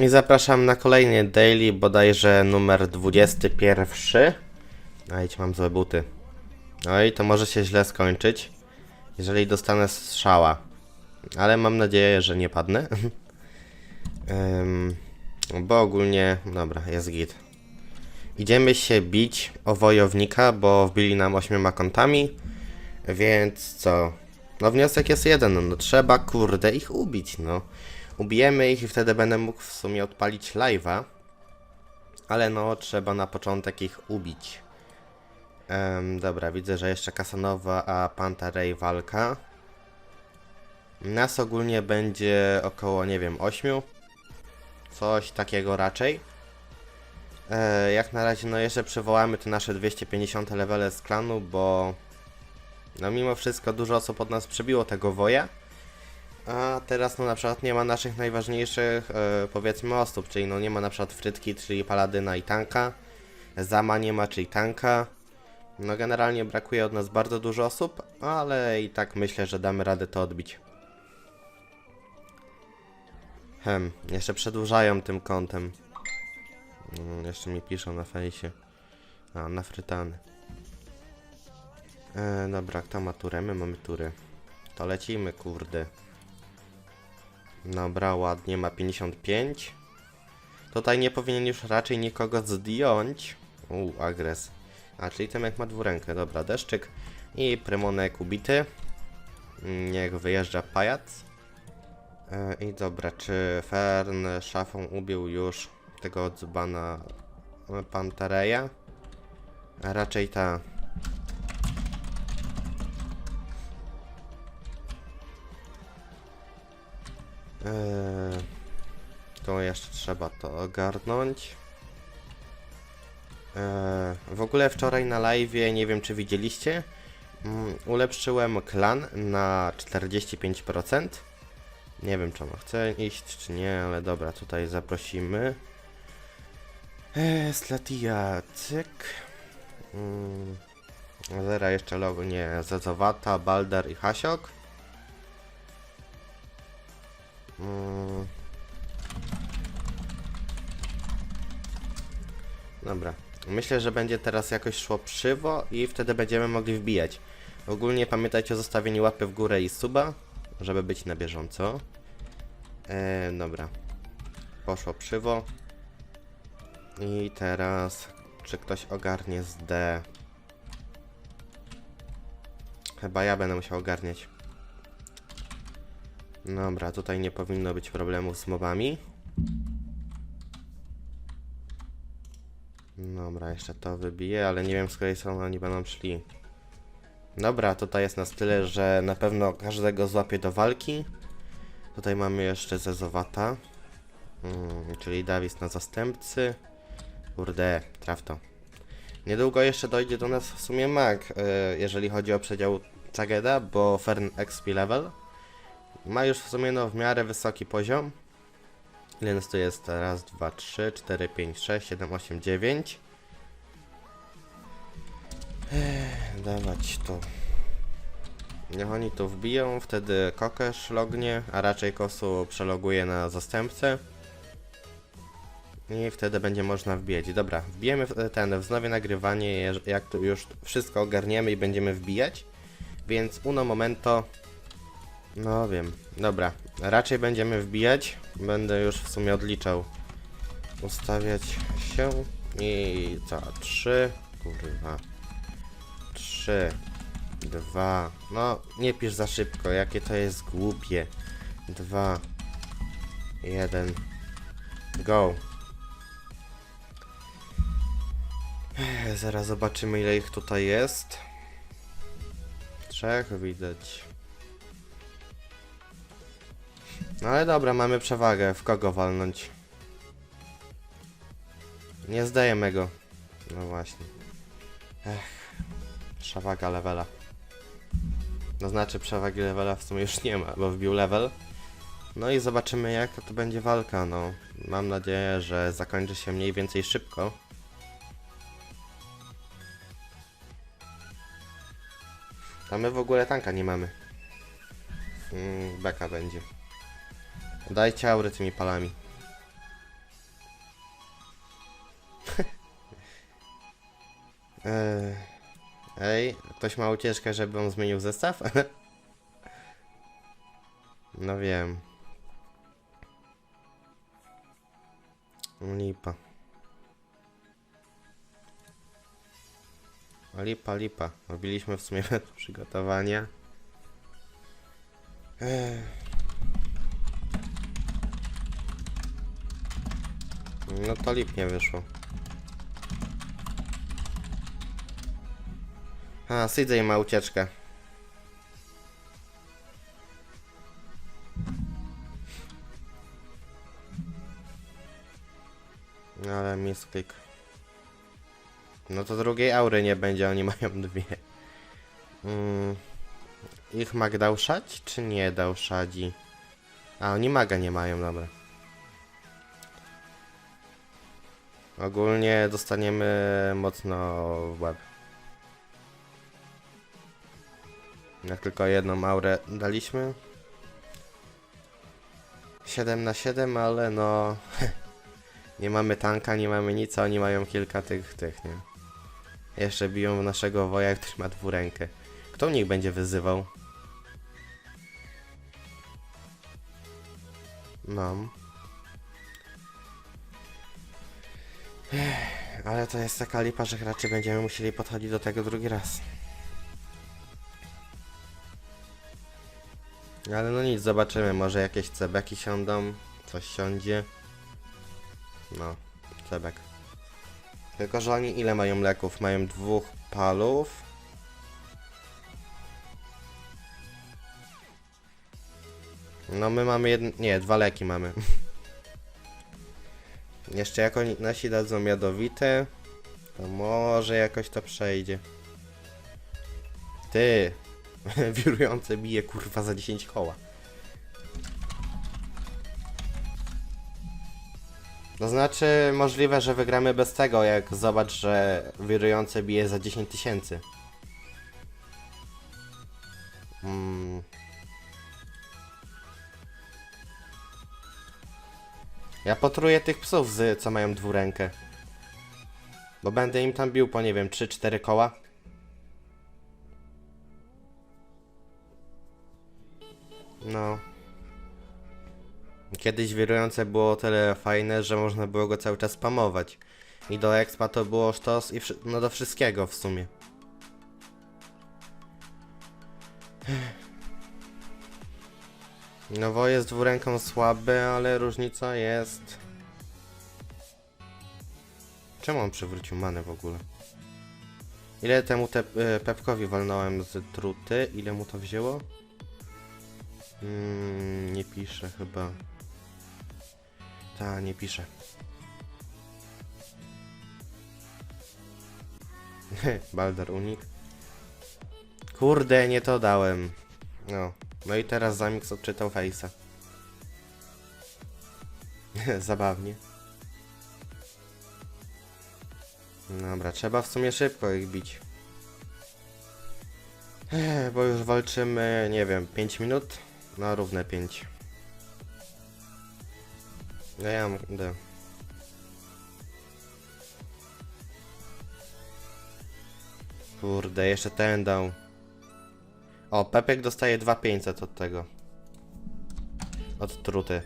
I zapraszam na kolejny daily, bodajże numer 21. A idź, mam złe buty. Oj, to może się źle skończyć, jeżeli dostanę strzała. Ale mam nadzieję, że nie padnę. Ym, bo ogólnie, dobra, jest git. Idziemy się bić o wojownika, bo wbili nam ośmioma kątami. Więc co? No wniosek jest jeden, no trzeba kurde ich ubić, no. Ubijemy ich i wtedy będę mógł w sumie odpalić live'a. Ale no, trzeba na początek ich ubić. Em, dobra, widzę, że jeszcze Kasanowa, a Pantarej walka. Nas ogólnie będzie około, nie wiem, 8. Coś takiego raczej. E, jak na razie, no jeszcze przywołamy te nasze 250 levele z klanu, bo no mimo wszystko dużo osób od nas przebiło tego woja. A teraz no na przykład nie ma naszych najważniejszych e, powiedzmy osób, czyli no nie ma na przykład Frytki, czyli Paladyna i Tanka. Zama nie ma, czyli Tanka. No generalnie brakuje od nas bardzo dużo osób, ale i tak myślę, że damy radę to odbić. Hem, jeszcze przedłużają tym kątem. Mm, jeszcze mi piszą na fejsie. A, na frytany. E, dobra, kto ma turę? My mamy tury. To lecimy, kurde. Dobra, ładnie, ma 55. Tutaj nie powinien już raczej nikogo zdjąć. Uuu, agres. A, czyli Tymek ma dwurękę. Dobra, deszczyk. I Prymonek ubity. Niech wyjeżdża pajac. E, I dobra, czy Fern szafą ubił już tego dzbana Pantareja? Raczej ta. To jeszcze trzeba to ogarnąć. Eee, w ogóle wczoraj na live, nie wiem czy widzieliście, mm, ulepszyłem klan na 45%. Nie wiem czy on chce iść czy nie, ale dobra, tutaj zaprosimy. Eee, Slatia, cyk. Mm, Zera jeszcze logo, nie, Zezowata, Balder i Hasiok. Dobra. Myślę, że będzie teraz jakoś szło przywo i wtedy będziemy mogli wbijać. Ogólnie pamiętajcie o zostawieniu łapy w górę i suba, żeby być na bieżąco. E, dobra. Poszło przywo. I teraz, czy ktoś ogarnie z D? Chyba ja będę musiał ogarniać. Dobra, tutaj nie powinno być problemów z mobami. Dobra, jeszcze to wybiję, ale nie wiem z której strony oni będą szli. Dobra, tutaj jest nas tyle, że na pewno każdego złapie do walki. Tutaj mamy jeszcze Zezowata, mm, czyli Davis na zastępcy. Kurde, traf to. Niedługo jeszcze dojdzie do nas w sumie mag, y, jeżeli chodzi o przedział Cageda, bo Fern XP level. Ma już w sumie no w miarę wysoki poziom. Nas tu jest? Raz, dwa, trzy, cztery, pięć, sześć, siedem, osiem, dziewięć. Ech, Dawać to. Niech oni tu wbiją, wtedy kokesz lognie, a raczej kosu przeloguje na zastępcę. I wtedy będzie można wbijać. Dobra, wbijemy ten wznowie nagrywanie, jak tu już wszystko ogarniemy i będziemy wbijać. Więc uno momento. No wiem, dobra. Raczej będziemy wbijać. Będę już w sumie odliczał. Ustawiać się. I co? Trzy. Kurwa. Trzy. Dwa. No, nie pisz za szybko, jakie to jest głupie. Dwa. Jeden. Go. Ech, Zaraz zobaczymy ile ich tutaj jest. Trzech widać. No ale dobra, mamy przewagę. W kogo walnąć? Nie zdajemy go. No właśnie. Ech. Przewaga levela. No znaczy przewagi levela w sumie już nie ma, bo wbił level. No i zobaczymy jaka to będzie walka, no. Mam nadzieję, że zakończy się mniej więcej szybko. A my w ogóle tanka nie mamy. Mm, beka będzie. Dajcie aury tymi palami. E, ej, ktoś ma ucieczkę, żeby on zmienił zestaw? no wiem. Lipa. Lipa, lipa. Robiliśmy w sumie przygotowania. Ech. No to lipnie wyszło. A, CJ ma ucieczkę. Ale misklik. No to drugiej aury nie będzie, oni mają dwie. Mm. Ich mag dał szać, czy nie dał szadzi? A, oni maga nie mają, dobra. Ogólnie dostaniemy mocno w łeb. Jak tylko jedną aurę daliśmy. 7 na 7, ale no... nie mamy tanka, nie mamy nic, a oni mają kilka tych, tych, nie? Jeszcze biją w naszego woja, który ma dwurękę. Kto u nich będzie wyzywał? No. Ale to jest taka lipa, że raczej będziemy musieli podchodzić do tego drugi raz. Ale no nic, zobaczymy. Może jakieś cebeki siądą, coś siądzie. No, cebek. Tylko, że oni ile mają leków? Mają dwóch palów. No my mamy jedn... Nie, dwa leki mamy. Jeszcze jak oni nasi dadzą jadowite, to może jakoś to przejdzie. Ty! Wirujące bije kurwa za 10 koła. To znaczy możliwe, że wygramy bez tego, jak zobacz, że wirujące bije za 10 tysięcy. Mm. Ja potruję tych psów, z, co mają dwurękę. Bo będę im tam bił po, nie wiem, 3-4 koła. No. Kiedyś wirujące było tyle fajne, że można było go cały czas spamować. I do expa to było sztos i no do wszystkiego w sumie. No wo jest dwuręką słaby, ale różnica jest... Czemu on przywrócił manę w ogóle? Ile temu te, e, Pepkowi walnąłem z truty? Ile mu to wzięło? Mm, nie pisze chyba. Ta, nie pisze. Balder unik. Kurde, nie to dałem. No. No i teraz Zamix odczytał Face'a. Zabawnie. Dobra, trzeba w sumie szybko ich bić. Ech, bo już walczymy, nie wiem, 5 minut? No, równe 5. No ja mam... D. Kurde, jeszcze ten dał. O, Pepek dostaje 2500 od tego. Od truty.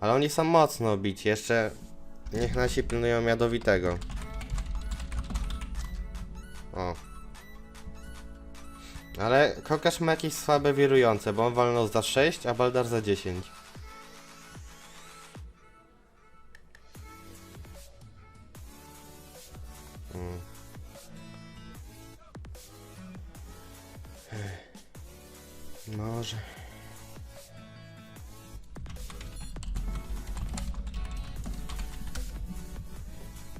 Ale oni są mocno bici, jeszcze... Niech nasi pilnują jadowitego. O. Ale Kokasz ma jakieś słabe wirujące, bo on walnął za 6, a Baldar za 10. Może.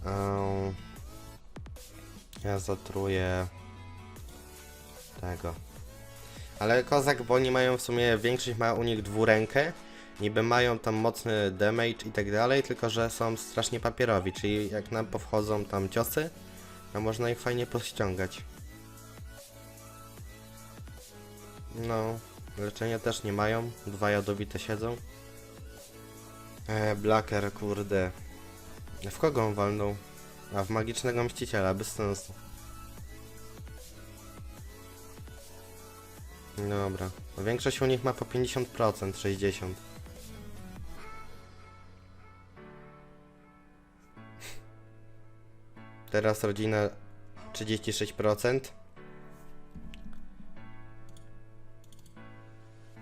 Ehm, ja zatruję tego. Ale kozak, bo oni mają w sumie, większość ma u nich dwurękę, niby mają tam mocny damage i tak dalej, tylko że są strasznie papierowi, czyli jak nam powchodzą tam ciosy, to można ich fajnie pościągać. No, leczenia też nie mają, dwa jadowite siedzą. E, Blacker, kurde. W kogo on walnął? A w magicznego mściciela, bez sensu. Dobra. No Większość u nich ma po 50%, 60%. Teraz rodzina 36%.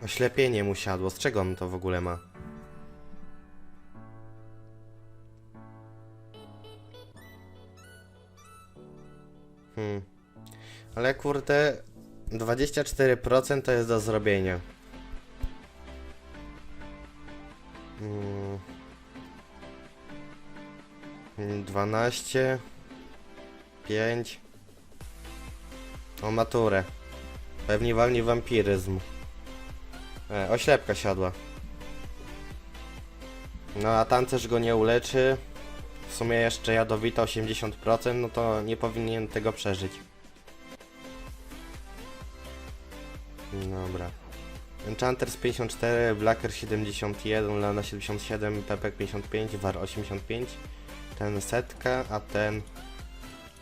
Oślepienie mu siadło. Z czego on to w ogóle ma? Hmm. Ale kurde, 24% to jest do zrobienia. Hmm. Mm, 12 5 O maturę. Pewnie walnie wampiryzm. E, oślepka siadła. No a tancerz go nie uleczy. W sumie jeszcze jadowita 80%, no to nie powinien tego przeżyć. Dobra. Enchanters 54, Blacker 71, Lana 77, Pepek 55, War 85. Ten setka, a ten...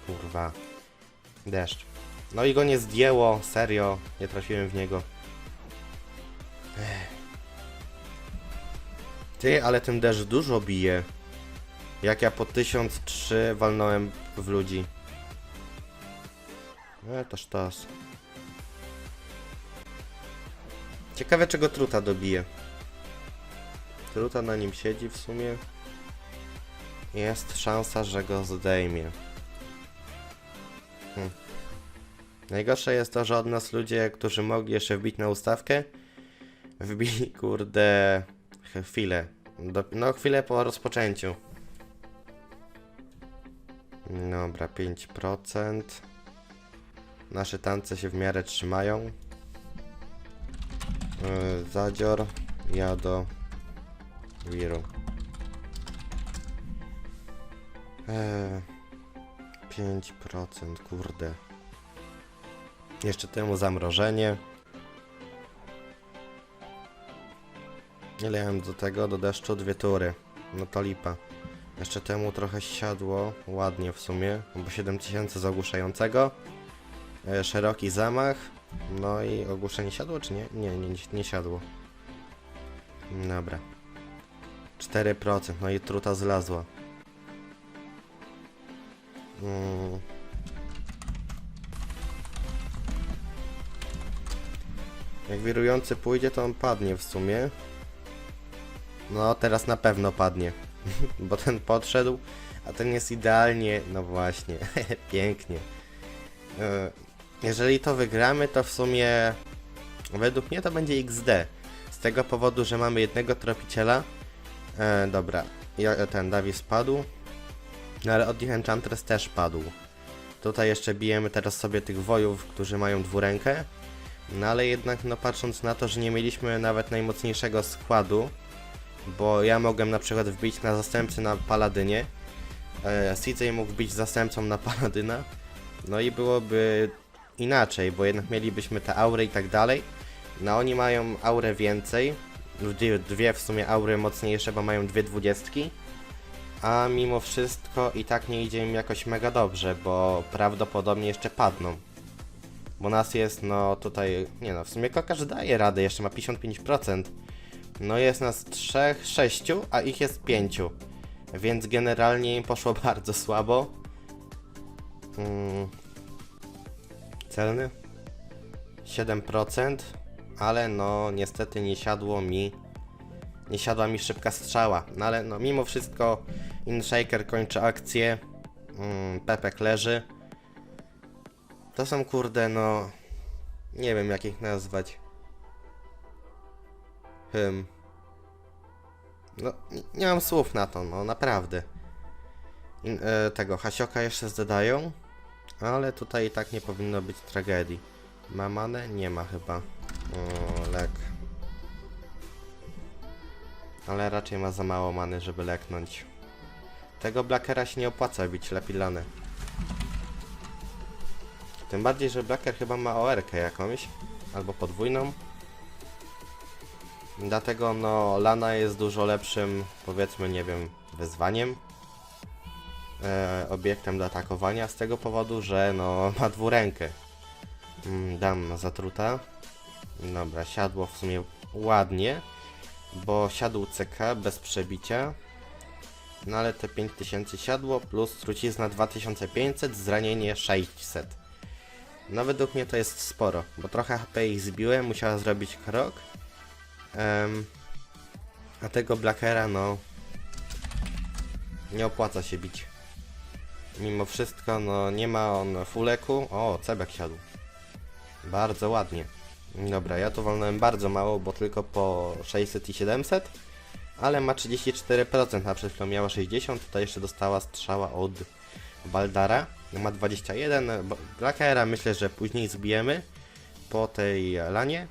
Kurwa. Deszcz. No i go nie zdjęło, serio. Nie trafiłem w niego. Ty, ale ten deszcz dużo bije. Jak ja po 1003 walnąłem w ludzi. E, to sztos. Ciekawe czego truta dobije. Truta na nim siedzi w sumie. Jest szansa, że go zdejmie. Hm. Najgorsze jest to, że od nas ludzie, którzy mogli jeszcze wbić na ustawkę, wbili kurde chwilę. Do, no chwilę po rozpoczęciu. Dobra, 5%. Nasze tance się w miarę trzymają. Yy, Zadzior, Jado, Wiru. Eee, 5%, kurde. Jeszcze temu zamrożenie. Ile do tego? Do deszczu dwie tury. No to lipa. Jeszcze temu trochę siadło, ładnie w sumie, bo 7000 z ogłuszającego. E, szeroki zamach. No i ogłuszenie siadło, czy nie? Nie, nie, nie siadło. Dobra. 4%, no i truta zlazła. Mm. Jak wirujący pójdzie, to on padnie w sumie. No, teraz na pewno padnie. Bo ten podszedł, a ten jest idealnie. No właśnie, pięknie. E, Jeżeli to wygramy, to w sumie według mnie to będzie XD. Z tego powodu, że mamy jednego tropiciela. E, dobra, ja, ten Dawi spadł. No ale od nich Enchantress też padł. Tutaj jeszcze bijemy teraz sobie tych wojów, którzy mają dwurękę. No ale jednak, no patrząc na to, że nie mieliśmy nawet najmocniejszego składu, bo ja mogłem na przykład wbić na zastępcy na Paladynie, e, CJ mógł wbić zastępcą na Paladyna, no i byłoby inaczej, bo jednak mielibyśmy te aury i tak dalej. No oni mają aurę więcej, dwie w sumie aury mocniejsze, bo mają dwie dwudziestki, a mimo wszystko i tak nie idzie im jakoś mega dobrze, bo prawdopodobnie jeszcze padną. Bo nas jest, no tutaj, nie no, w sumie kokarz daje radę, jeszcze ma 55%. No jest nas 3, 6, a ich jest 5. Więc generalnie im poszło bardzo słabo. Mm. Celny? 7%, ale no niestety nie siadło mi nie siadła mi szybka strzała. No ale no mimo wszystko InShaker kończy akcję. Mm, Pepek leży. To są kurde no nie wiem jak ich nazwać. No, nie, mam słów na to, no naprawdę. E, tego Hasioka jeszcze zadają, ale tutaj i tak nie powinno być tragedii. Ma manę? Nie ma chyba. O, lek. Ale raczej ma za mało many, żeby leknąć. Tego Blackera się nie opłaca bić, lepiej. Tym bardziej, że Blacker chyba ma OR-kę jakąś, albo podwójną. Dlatego no Lana jest dużo lepszym, powiedzmy, nie wiem, wyzwaniem. e, obiektem do atakowania z tego powodu, że no ma dwurękę. Mm, dam zatruta. Dobra, siadło w sumie ładnie, bo siadł CK bez przebicia. No ale te 5000 siadło plus trucizna 2500, zranienie 600. No według mnie to jest sporo, bo trochę HP ich zbiłem, musiała zrobić krok. Em, a tego Blackera no nie opłaca się bić. Mimo wszystko no nie ma on fulleku. O, Cebek siadł. Bardzo ładnie. Dobra, ja tu walnąłem bardzo mało, bo tylko po 600 i 700, ale ma 34%, a przed chwilą miała 60, tutaj jeszcze dostała strzała od Baldara, ma 21, Bo- Blackera myślę, że później zbijemy po tej lanie.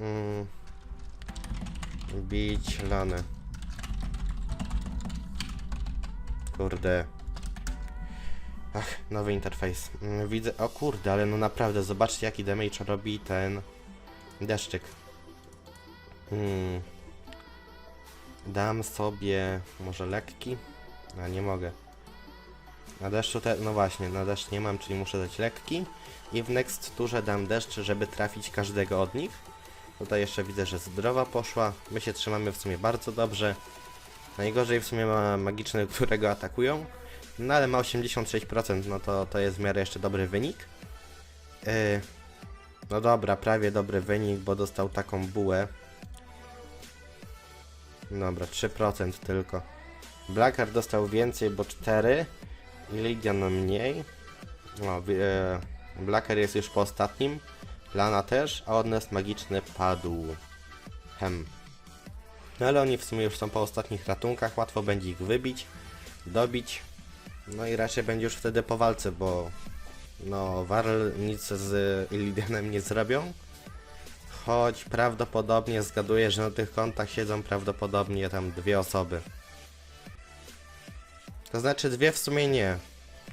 Mm. Bić lanę. Kurde. Ach, nowy interfejs. Mm, Widzę. O kurde, ale no naprawdę, zobaczcie jaki damage robi ten deszczyk. Hmm. Dam sobie może lekki. A nie mogę. Na deszczu te. No właśnie, na deszcz nie mam, czyli muszę dać lekki. I w next turze dam deszcz, żeby trafić każdego od nich. Tutaj jeszcze widzę, że zdrowa poszła. My się trzymamy w sumie bardzo dobrze. Najgorzej w sumie ma magiczny, którego atakują. No ale ma 86%, no to, to jest w miarę jeszcze dobry wynik. Yy, no dobra, prawie dobry wynik, bo dostał taką bułę. Dobra, 3% tylko. Blackard dostał więcej, bo 4. I Lydian mniej. No, e, Blacker jest już po ostatnim. Lana też, a odnest magiczny padł. Hem. No ale oni w sumie już są po ostatnich ratunkach, łatwo będzie ich wybić, dobić. No i raczej będzie już wtedy po walce, bo no Warl nic z Illidianem nie zrobią. Choć prawdopodobnie zgaduję, że na tych kontach siedzą prawdopodobnie tam dwie osoby. To znaczy dwie w sumie nie.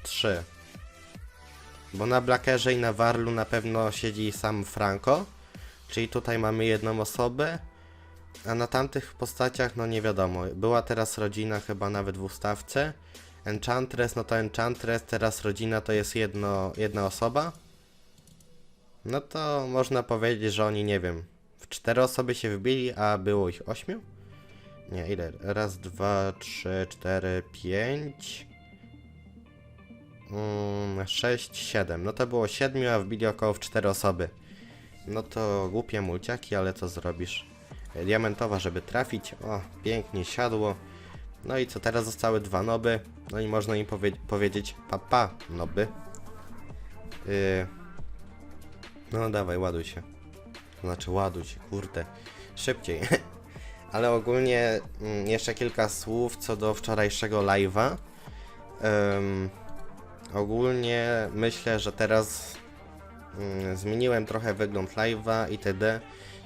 Trzy. Bo na Blackerze i na Warlu na pewno siedzi sam Franco. Czyli tutaj mamy jedną osobę. A na tamtych postaciach, no nie wiadomo. Była teraz rodzina chyba nawet w ustawce. Enchantress, no to Enchantress, teraz rodzina to jest jedno, jedna osoba. No to można powiedzieć, że oni, nie wiem, w cztery osoby się wbili, a było ich ośmiu? Nie, ile? Raz, dwa, trzy, cztery, pięć... Mm, sześć, siedem. No to było siedmiu, a wbili około w cztery osoby. No to głupie mulciaki, ale co zrobisz? Diamentowa, żeby trafić. O, pięknie siadło. No i co, teraz zostały dwa noby. No i można im powie powiedzieć papa, noby. Yy... No dawaj, ładuj się. Znaczy ładuj się, kurde. Szybciej. Ale ogólnie mm, jeszcze kilka słów co do wczorajszego live'a. Ym, ogólnie myślę, że teraz mm, zmieniłem trochę wygląd live'a itd.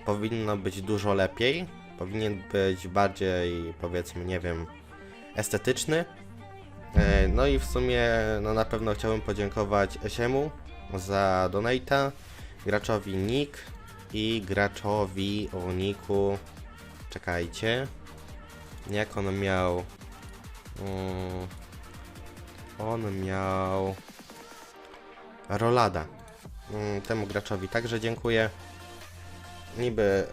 Powinno być dużo lepiej. Powinien być bardziej, powiedzmy, nie wiem, estetyczny. E, No i w sumie, no na pewno chciałbym podziękować Esiemu za donata, graczowi Nick i graczowi o Niku. Czekajcie. Jak on miał? Mm, On miał Rolada. Mm, Temu graczowi także dziękuję. Niby,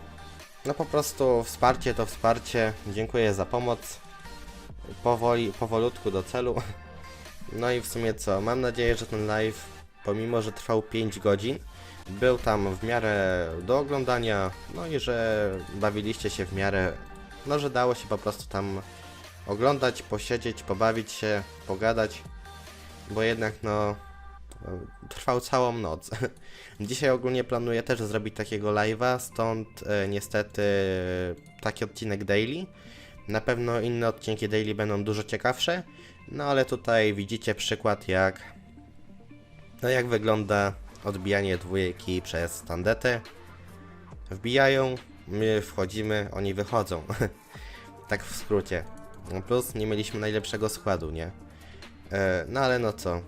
no po prostu wsparcie to wsparcie. Dziękuję za pomoc. Powoli, powolutku do celu. No i w sumie co? Mam nadzieję, że ten live, pomimo że trwał 5 godzin, był tam w miarę do oglądania. No i że bawiliście się w miarę, no że dało się po prostu tam oglądać, posiedzieć, pobawić się, pogadać. Bo jednak no trwał całą noc. Dzisiaj ogólnie planuję też zrobić takiego live'a, stąd e, niestety taki odcinek daily. Na pewno inne odcinki daily będą dużo ciekawsze, no ale tutaj widzicie przykład jak no jak wygląda odbijanie dwójki przez tandetę. Wbijają, my wchodzimy, oni wychodzą. tak w skrócie. Plus nie mieliśmy najlepszego składu, nie? E, no ale no co?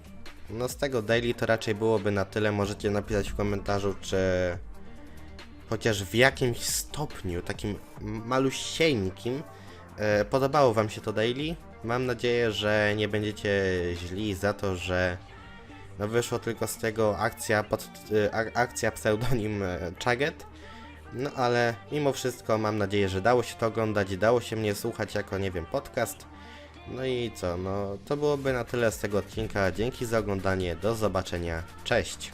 No z tego daily to raczej byłoby na tyle. Możecie napisać w komentarzu, czy chociaż w jakimś stopniu, takim malusieńkim, e, podobało Wam się to daily. Mam nadzieję, że nie będziecie źli za to, że no wyszło tylko z tego akcja, pod, e, ak- akcja pseudonim Chaget. No ale mimo wszystko mam nadzieję, że dało się to oglądać, dało się mnie słuchać jako, nie wiem, podcast. No i co, no to byłoby na tyle z tego odcinka. Dzięki za oglądanie, do zobaczenia, cześć!